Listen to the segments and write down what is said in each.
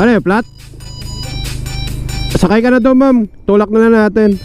Ano yung flat? Sakay ka na daw ma'am. Tulak na na natin.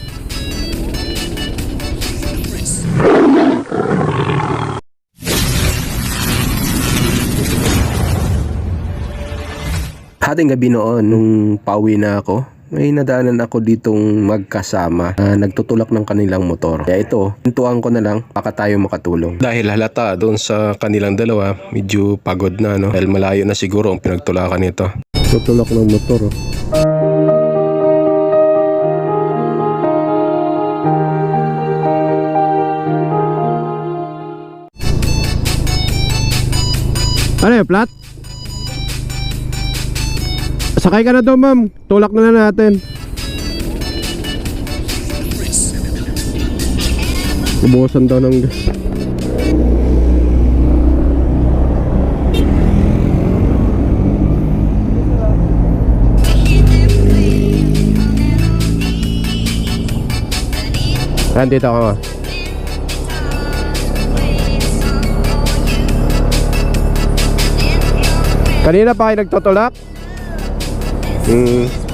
Hating gabi noon, nung pauwi na ako, may nadaanan ako ditong magkasama na nagtutulak ng kanilang motor. Kaya ito, pintuan ko na lang, baka tayo makatulong. Dahil halata doon sa kanilang dalawa, medyo pagod na, no? Dahil malayo na siguro ang pinagtulakan nito. Tutulak ng motor. Oh. Ano yung flat? Sakay ka na daw ma'am. Tulak na na natin. Ubusan daw ng gas. Nandito ako. Kanina pa kayo nagtutulak? Hmm.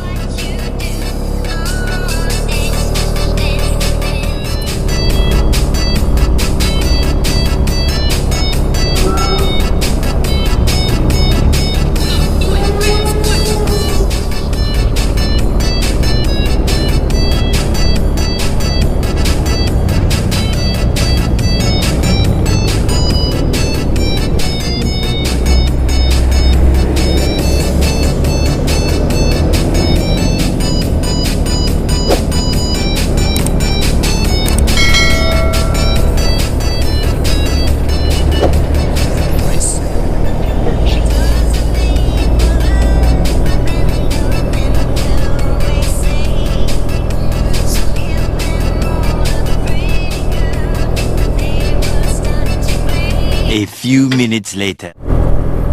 A few minutes later.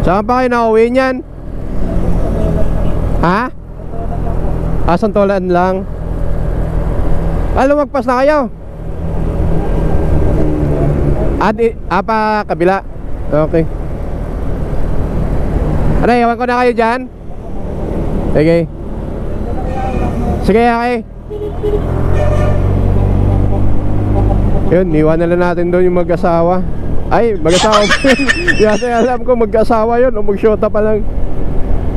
Saan pa kayo nakauwi niyan? Ha? Asan tolan lang? Ah, lumagpas na kayo? Ah, di, ah, pa kabila? Okay. Ano, iwan ko na kayo dyan? Sige. Sige, okay. Yun, iwan na lang natin doon yung mag-asawa. Ay, mag-asawa pa. Yata alam ko mag-asawa yun o mag-shota pa lang.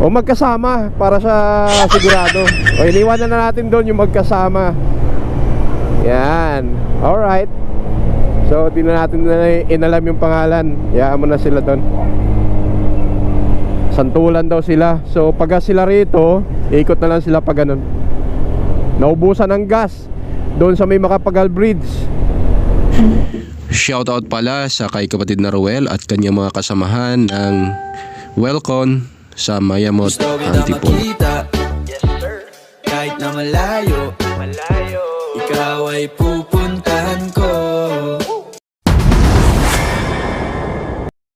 O magkasama para sa sigurado. O iniwan na, na natin doon yung magkasama. Yan. Alright. So, di na natin na inalam yung pangalan. Hayaan mo na sila doon. Santulan daw sila. So, pag sila rito, ikot na lang sila pag ganun. Naubusan ng gas doon sa may Makapagal Bridge. Shoutout pala sa kay kapatid na Ruel at kanyang mga kasamahan ng Welcon sa Mayamot Antipolo. makita. Kahit na malayo. Malayo. Ikaw ay pupunta